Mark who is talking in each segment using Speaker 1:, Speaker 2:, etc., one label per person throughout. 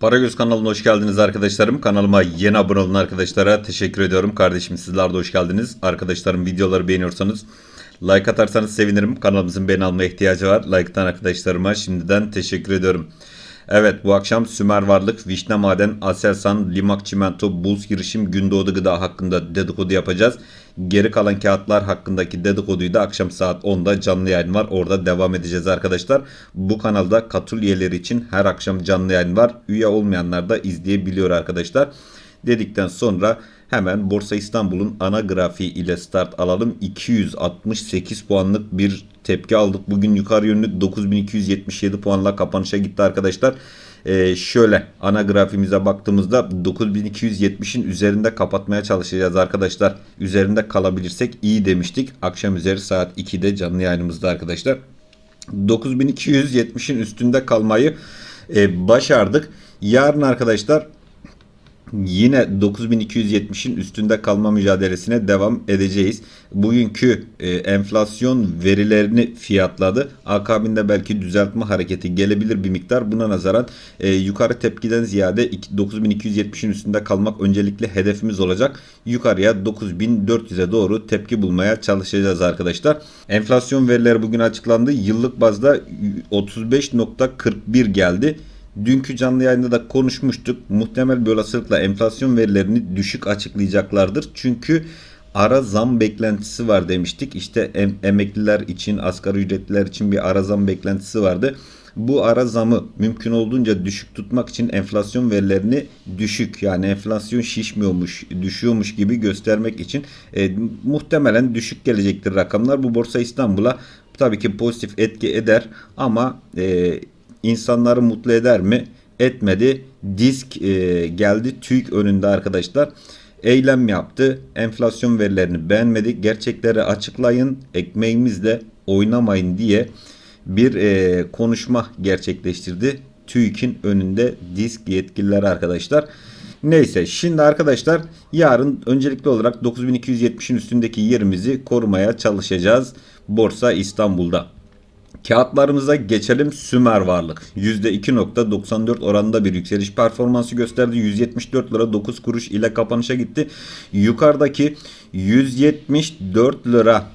Speaker 1: Paragöz kanalına hoş geldiniz arkadaşlarım. Kanalıma yeni abone olan arkadaşlara teşekkür ediyorum. Kardeşim sizler de hoş geldiniz. Arkadaşlarım videoları beğeniyorsanız like atarsanız sevinirim. Kanalımızın beğeni almaya ihtiyacı var. Like'tan arkadaşlarıma şimdiden teşekkür ediyorum. Evet bu akşam Sümer Varlık, Vişne Maden, Aselsan, Limak Çimento, Bulls Girişim, Gündoğdu Gıda hakkında dedikodu yapacağız. Geri kalan kağıtlar hakkındaki dedikoduyu da akşam saat 10'da canlı yayın var. Orada devam edeceğiz arkadaşlar. Bu kanalda katıl üyeleri için her akşam canlı yayın var. Üye olmayanlar da izleyebiliyor arkadaşlar. Dedikten sonra hemen Borsa İstanbul'un ana grafiği ile start alalım. 268 puanlık bir tepki aldık. Bugün yukarı yönlü 9277 puanla kapanışa gitti arkadaşlar. Ee, şöyle ana grafiğimize baktığımızda 9270'in üzerinde kapatmaya çalışacağız arkadaşlar. Üzerinde kalabilirsek iyi demiştik. Akşam üzeri saat 2'de canlı yayınımızda arkadaşlar. 9270'in üstünde kalmayı e, başardık. Yarın arkadaşlar yine 9270'in üstünde kalma mücadelesine devam edeceğiz. Bugünkü e, enflasyon verilerini fiyatladı. Akabinde belki düzeltme hareketi gelebilir bir miktar. Buna nazaran e, yukarı tepkiden ziyade 9270'in üstünde kalmak öncelikli hedefimiz olacak. Yukarıya 9400'e doğru tepki bulmaya çalışacağız arkadaşlar. Enflasyon verileri bugün açıklandı. Yıllık bazda 35.41 geldi. Dünkü canlı yayında da konuşmuştuk. Muhtemel bir olasılıkla enflasyon verilerini düşük açıklayacaklardır. Çünkü ara zam beklentisi var demiştik. İşte em- emekliler için, asgari ücretliler için bir ara zam beklentisi vardı. Bu ara zamı mümkün olduğunca düşük tutmak için enflasyon verilerini düşük yani enflasyon şişmiyormuş, düşüyormuş gibi göstermek için e, muhtemelen düşük gelecektir rakamlar. Bu Borsa İstanbul'a tabii ki pozitif etki eder ama e, insanları mutlu eder mi? Etmedi. Disk e, geldi TÜİK önünde arkadaşlar. Eylem yaptı. Enflasyon verilerini beğenmedi. Gerçekleri açıklayın. Ekmeğimizle oynamayın diye bir e, konuşma gerçekleştirdi. TÜİK'in önünde disk yetkilileri arkadaşlar. Neyse şimdi arkadaşlar yarın öncelikli olarak 9270'in üstündeki yerimizi korumaya çalışacağız. Borsa İstanbul'da. Kağıtlarımıza geçelim. Sümer Varlık %2.94 oranında bir yükseliş performansı gösterdi. 174 lira 9 kuruş ile kapanışa gitti. Yukarıdaki 174 lira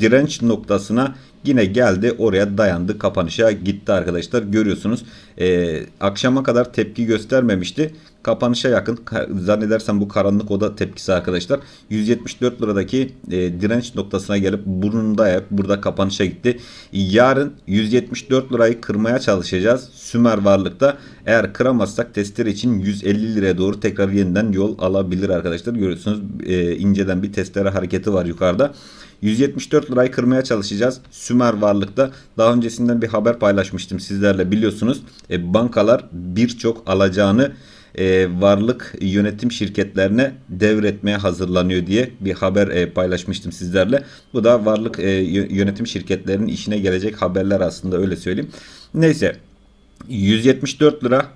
Speaker 1: direnç noktasına yine geldi oraya dayandı kapanışa gitti arkadaşlar. Görüyorsunuz Ee, akşama kadar tepki göstermemişti. Kapanışa yakın zannedersem bu karanlık oda tepkisi arkadaşlar. 174 liradaki e, direnç noktasına gelip burnunda yap burada kapanışa gitti. Yarın 174 lirayı kırmaya çalışacağız. Sümer varlıkta. Eğer kıramazsak testler için 150 liraya doğru tekrar yeniden yol alabilir arkadaşlar. Görüyorsunuz e, inceden bir testere hareketi var yukarıda 174 lirayı kırmaya çalışacağız. Sümer Varlık'ta daha öncesinden bir haber paylaşmıştım sizlerle biliyorsunuz. E, bankalar birçok alacağını e, varlık yönetim şirketlerine devretmeye hazırlanıyor diye bir haber e, paylaşmıştım sizlerle. Bu da varlık e, yö- yönetim şirketlerinin işine gelecek haberler aslında öyle söyleyeyim. Neyse 174 lira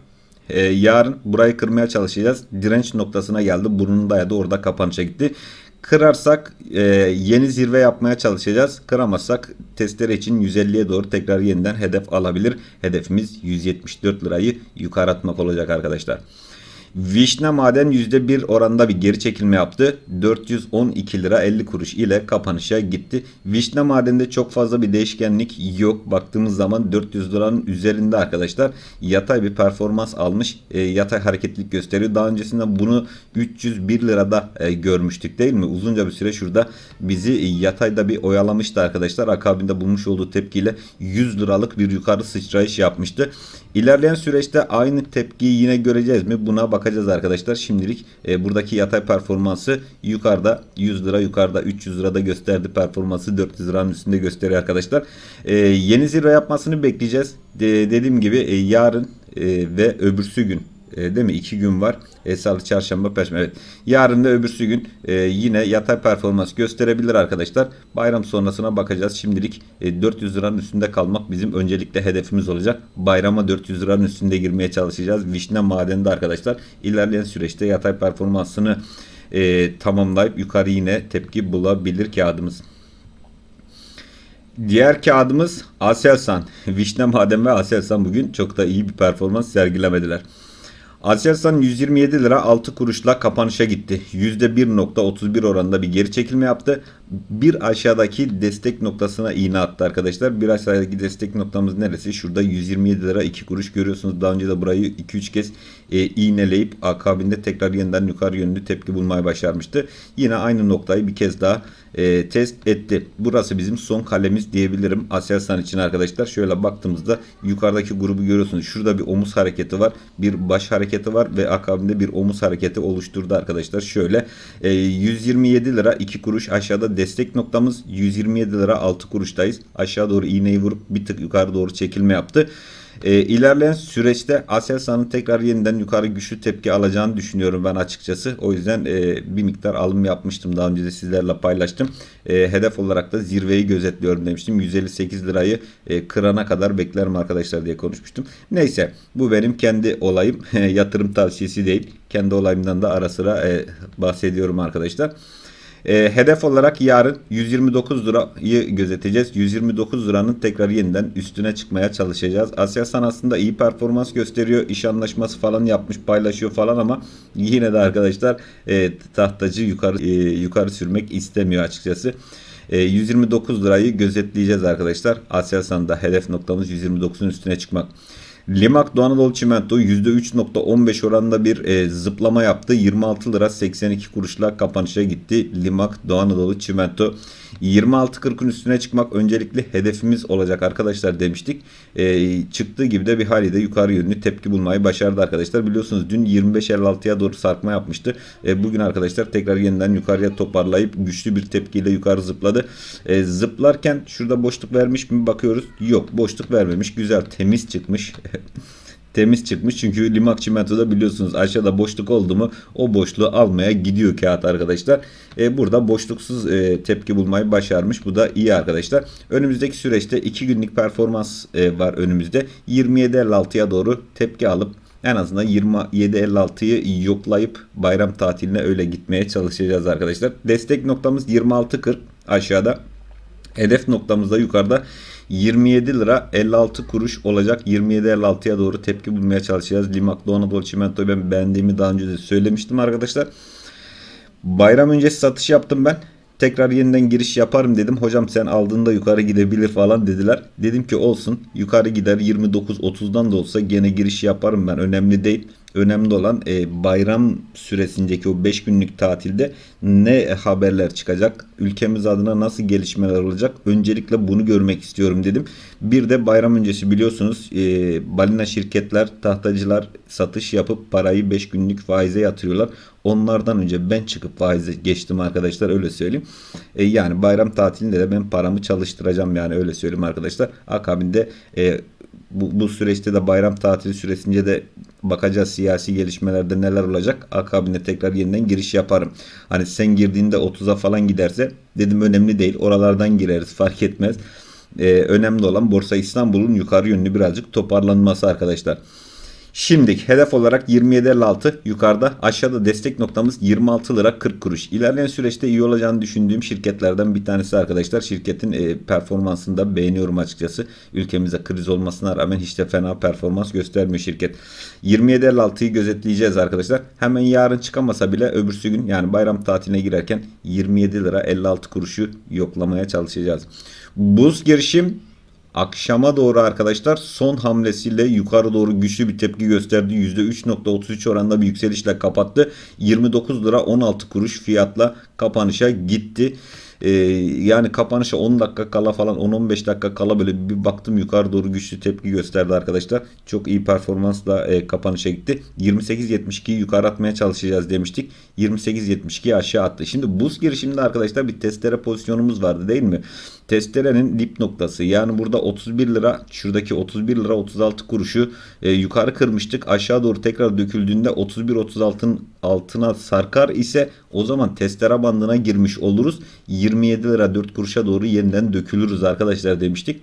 Speaker 1: ee, yarın burayı kırmaya çalışacağız. Direnç noktasına geldi. Burnunu dayadı. Orada kapanışa gitti. Kırarsak e, yeni zirve yapmaya çalışacağız. Kıramazsak testere için 150'ye doğru tekrar yeniden hedef alabilir. Hedefimiz 174 lirayı yukarı atmak olacak arkadaşlar. Vişne Maden %1 oranında bir geri çekilme yaptı. 412 lira 50 kuruş ile kapanışa gitti. Vişne Maden'de çok fazla bir değişkenlik yok. Baktığımız zaman 400 liranın üzerinde arkadaşlar. Yatay bir performans almış. E, yatay hareketlilik gösteriyor. Daha öncesinde bunu 301 lirada e, görmüştük değil mi? Uzunca bir süre şurada bizi yatayda bir oyalamıştı arkadaşlar. Akabinde bulmuş olduğu tepkiyle 100 liralık bir yukarı sıçrayış yapmıştı. İlerleyen süreçte aynı tepkiyi yine göreceğiz mi? Buna bakacağız arkadaşlar. Şimdilik e, buradaki yatay performansı yukarıda 100 lira yukarıda 300 lirada gösterdi performansı 400 liranın üstünde gösteriyor arkadaşlar. E, yeni zirve yapmasını bekleyeceğiz. De, dediğim gibi e, yarın e, ve öbürsü gün e, değil mi? İki gün var. E, Salı, çarşamba, perşembe. Evet. Yarın ve öbürsü gün e, yine yatay performans gösterebilir arkadaşlar. Bayram sonrasına bakacağız. Şimdilik e, 400 liranın üstünde kalmak bizim öncelikle hedefimiz olacak. Bayrama 400 liranın üstünde girmeye çalışacağız. Vişne madende arkadaşlar. İlerleyen süreçte yatay performansını e, tamamlayıp yukarı yine tepki bulabilir kağıdımız. Diğer kağıdımız Aselsan. Vişne Maden ve Aselsan bugün çok da iyi bir performans sergilemediler. Aselsan 127 lira 6 kuruşla kapanışa gitti. %1.31 oranında bir geri çekilme yaptı. Bir aşağıdaki destek noktasına iğne attı arkadaşlar. Bir aşağıdaki destek noktamız neresi? Şurada 127 lira 2 kuruş görüyorsunuz. Daha önce de burayı 2-3 kez e, iğneleyip akabinde tekrar yeniden yukarı yönlü tepki bulmaya başarmıştı. Yine aynı noktayı bir kez daha e, test etti. Burası bizim son kalemiz diyebilirim Aselsan için arkadaşlar. Şöyle baktığımızda yukarıdaki grubu görüyorsunuz. Şurada bir omuz hareketi var. Bir baş hareketi var ve akabinde bir omuz hareketi oluşturdu arkadaşlar. Şöyle e, 127 lira 2 kuruş aşağıda destek noktamız 127 lira 6 kuruştayız. Aşağı doğru iğneyi vurup bir tık yukarı doğru çekilme yaptı. E, ilerleyen süreçte Aselsan'ın tekrar yeniden yukarı güçlü tepki alacağını düşünüyorum ben açıkçası. O yüzden e, bir miktar alım yapmıştım. Daha önce de sizlerle paylaştım. E, hedef olarak da zirveyi gözetliyorum demiştim. 158 lirayı e, kırana kadar beklerim arkadaşlar diye konuşmuştum. Neyse bu benim kendi olayım. Yatırım tavsiyesi değil. Kendi olayımdan da ara sıra e, bahsediyorum arkadaşlar. E, hedef olarak yarın 129 lirayı gözeteceğiz. 129 liranın tekrar yeniden üstüne çıkmaya çalışacağız. Aselsan aslında iyi performans gösteriyor. İş anlaşması falan yapmış, paylaşıyor falan ama yine de arkadaşlar e, tahtacı yukarı e, yukarı sürmek istemiyor açıkçası. E, 129 lirayı gözetleyeceğiz arkadaşlar. Aselsan'da hedef noktamız 129'un üstüne çıkmak. Limak Doğu Anadolu Çimento %3.15 oranında bir e, zıplama yaptı. 26 lira 82 kuruşla kapanışa gitti. Limak Doğu Anadolu Çimento 26.40'ın üstüne çıkmak öncelikli hedefimiz olacak arkadaşlar demiştik. E, çıktığı gibi de bir haliyle yukarı yönlü tepki bulmayı başardı arkadaşlar. Biliyorsunuz dün 25.56'ya doğru sarkma yapmıştı. E, bugün arkadaşlar tekrar yeniden yukarıya toparlayıp güçlü bir tepkiyle yukarı zıpladı. E, zıplarken şurada boşluk vermiş mi bakıyoruz. Yok boşluk vermemiş. Güzel temiz çıkmış. temiz çıkmış. Çünkü limak çimentoda biliyorsunuz aşağıda boşluk oldu mu o boşluğu almaya gidiyor kağıt arkadaşlar. E, burada boşluksuz e, tepki bulmayı başarmış. Bu da iyi arkadaşlar. Önümüzdeki süreçte 2 günlük performans e, var önümüzde. 27.56'ya doğru tepki alıp en azından 27.56'yı yoklayıp bayram tatiline öyle gitmeye çalışacağız arkadaşlar. Destek noktamız 26.40 aşağıda. Hedef noktamızda yukarıda 27 lira 56 kuruş olacak. 27.56'ya doğru tepki bulmaya çalışacağız. Limak Doğu Anadolu Çimento'yu ben beğendiğimi daha önce de söylemiştim arkadaşlar. Bayram öncesi satış yaptım ben. Tekrar yeniden giriş yaparım dedim. Hocam sen aldığında yukarı gidebilir falan dediler. Dedim ki olsun. Yukarı gider 29-30'dan da olsa gene giriş yaparım ben. Önemli değil. Önemli olan e, bayram süresindeki o 5 günlük tatilde ne haberler çıkacak? Ülkemiz adına nasıl gelişmeler olacak? Öncelikle bunu görmek istiyorum dedim. Bir de bayram öncesi biliyorsunuz e, balina şirketler, tahtacılar satış yapıp parayı 5 günlük faize yatırıyorlar. Onlardan önce ben çıkıp faize geçtim arkadaşlar öyle söyleyeyim. E, yani bayram tatilinde de ben paramı çalıştıracağım yani öyle söyleyeyim arkadaşlar. Akabinde e, bu, bu süreçte de bayram tatili süresince de bakacağız siyasi gelişmelerde neler olacak. Akabinde tekrar yeniden giriş yaparım. Hani sen girdiğinde 30'a falan giderse dedim önemli değil. Oralardan gireriz fark etmez. Ee, önemli olan Borsa İstanbul'un yukarı yönlü birazcık toparlanması arkadaşlar. Şimdi hedef olarak 27.56 yukarıda aşağıda destek noktamız 26 lira 40 kuruş. İlerleyen süreçte iyi olacağını düşündüğüm şirketlerden bir tanesi arkadaşlar. Şirketin e, performansını da beğeniyorum açıkçası. Ülkemizde kriz olmasına rağmen hiç de fena performans göstermiyor şirket. 27.56'yı gözetleyeceğiz arkadaşlar. Hemen yarın çıkamasa bile öbürsü gün yani bayram tatiline girerken 27 lira 56 kuruşu yoklamaya çalışacağız. Buz girişim Akşama doğru arkadaşlar son hamlesiyle yukarı doğru güçlü bir tepki gösterdi. %3.33 oranında bir yükselişle kapattı. 29 lira 16 kuruş fiyatla kapanışa gitti. Ee, yani kapanışa 10 dakika kala falan 10-15 dakika kala böyle bir baktım yukarı doğru güçlü tepki gösterdi arkadaşlar. Çok iyi performansla e, kapanışa gitti. 28.72'yi yukarı atmaya çalışacağız demiştik. 28.72'yi aşağı attı. Şimdi buz girişiminde arkadaşlar bir testere pozisyonumuz vardı değil mi? Testerenin dip noktası yani burada 31 lira şuradaki 31 lira 36 kuruşu e, yukarı kırmıştık. Aşağı doğru tekrar döküldüğünde 31-36'ın altına sarkar ise o zaman testere bandına girmiş oluruz. 27 lira 4 kuruşa doğru yeniden dökülürüz arkadaşlar demiştik.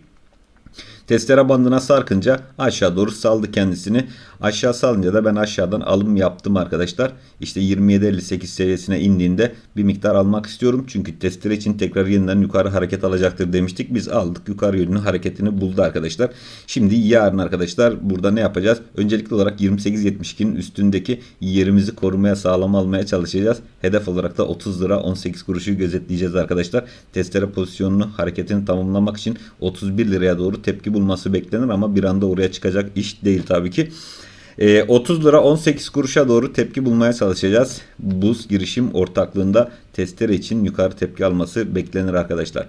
Speaker 1: Testere bandına sarkınca aşağı doğru saldı kendisini. Aşağı salınca da ben aşağıdan alım yaptım arkadaşlar. İşte 27.58 seviyesine indiğinde bir miktar almak istiyorum. Çünkü testere için tekrar yeniden yukarı hareket alacaktır demiştik. Biz aldık yukarı yönlü hareketini buldu arkadaşlar. Şimdi yarın arkadaşlar burada ne yapacağız? Öncelikli olarak 28.72'nin üstündeki yerimizi korumaya sağlam almaya çalışacağız. Hedef olarak da 30 lira 18 kuruşu gözetleyeceğiz arkadaşlar. Testere pozisyonunu hareketini tamamlamak için 31 liraya doğru tepki bulması beklenir ama bir anda oraya çıkacak iş değil tabii ki. Ee, 30 lira 18 kuruşa doğru tepki bulmaya çalışacağız. Buz girişim ortaklığında testere için yukarı tepki alması beklenir arkadaşlar.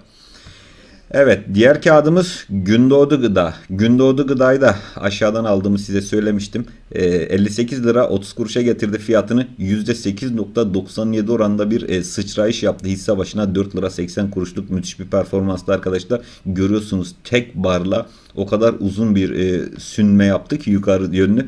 Speaker 1: Evet diğer kağıdımız Gündoğdu Gıda. Gündoğdu Gıda'yı da aşağıdan aldığımı size söylemiştim. Ee, 58 lira 30 kuruşa getirdi fiyatını. %8.97 oranda bir e, sıçrayış yaptı. Hisse başına 4 lira 80 kuruşluk müthiş bir performanslı arkadaşlar. Görüyorsunuz tek barla o kadar uzun bir e, sünme yaptı ki yukarı yönlü.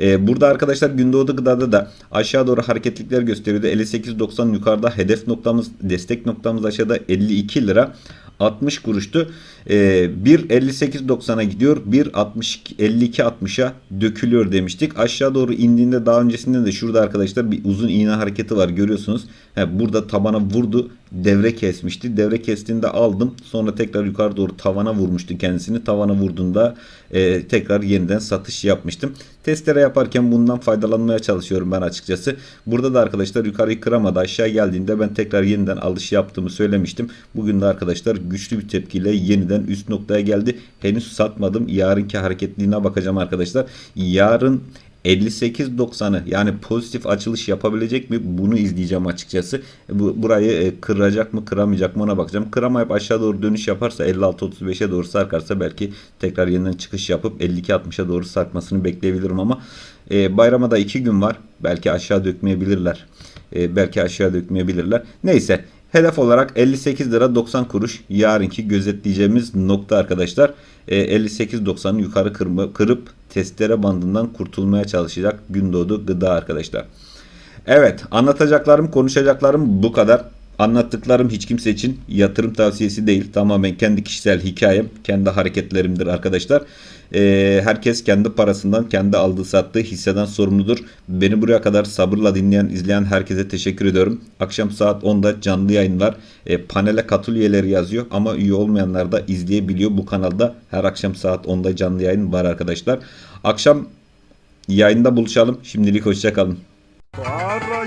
Speaker 1: Ee, burada arkadaşlar Gündoğdu Gıda'da da aşağı doğru hareketlikler gösteriyordu. 58.90 yukarıda hedef noktamız destek noktamız aşağıda 52 lira. 60 kuruştu. Ee, 1.58.90'a gidiyor. 1.52.60'a dökülüyor demiştik. Aşağı doğru indiğinde daha öncesinde de şurada arkadaşlar bir uzun iğne hareketi var görüyorsunuz. He, burada tabana vurdu. Devre kesmişti. Devre kestiğinde aldım. Sonra tekrar yukarı doğru tavana vurmuştu kendisini. Tavana vurduğunda e, tekrar yeniden satış yapmıştım. Testere yaparken bundan faydalanmaya çalışıyorum ben açıkçası. Burada da arkadaşlar yukarıyı kıramadı. Aşağı geldiğinde ben tekrar yeniden alış yaptığımı söylemiştim. Bugün de arkadaşlar güçlü bir tepkiyle yeniden üst noktaya geldi. Henüz satmadım. Yarınki hareketliğine bakacağım arkadaşlar. Yarın 58.90'ı yani pozitif açılış yapabilecek mi bunu izleyeceğim açıkçası. Bu burayı e, kıracak mı kıramayacak mı ona bakacağım. Kıramayıp aşağı doğru dönüş yaparsa 56.35'e doğru sarkarsa belki tekrar yeniden çıkış yapıp 52.60'a doğru sarkmasını bekleyebilirim ama e, bayrama da 2 gün var. Belki aşağı dökmeyebilirler. E, belki aşağı dökmeyebilirler. Neyse Hedef olarak 58 lira 90 kuruş yarınki gözetleyeceğimiz nokta arkadaşlar. E, 58.90'ı yukarı kırma, kırıp testere bandından kurtulmaya çalışacak Gündoğdu gıda arkadaşlar. Evet anlatacaklarım konuşacaklarım bu kadar. Anlattıklarım hiç kimse için yatırım tavsiyesi değil. Tamamen kendi kişisel hikayem, kendi hareketlerimdir arkadaşlar. Ee, herkes kendi parasından, kendi aldığı sattığı hisseden sorumludur. Beni buraya kadar sabırla dinleyen, izleyen herkese teşekkür ediyorum. Akşam saat 10'da canlı yayın var. Ee, panele katıl üyeleri yazıyor ama üye olmayanlar da izleyebiliyor. Bu kanalda her akşam saat 10'da canlı yayın var arkadaşlar. Akşam yayında buluşalım. Şimdilik hoşçakalın.
Speaker 2: Para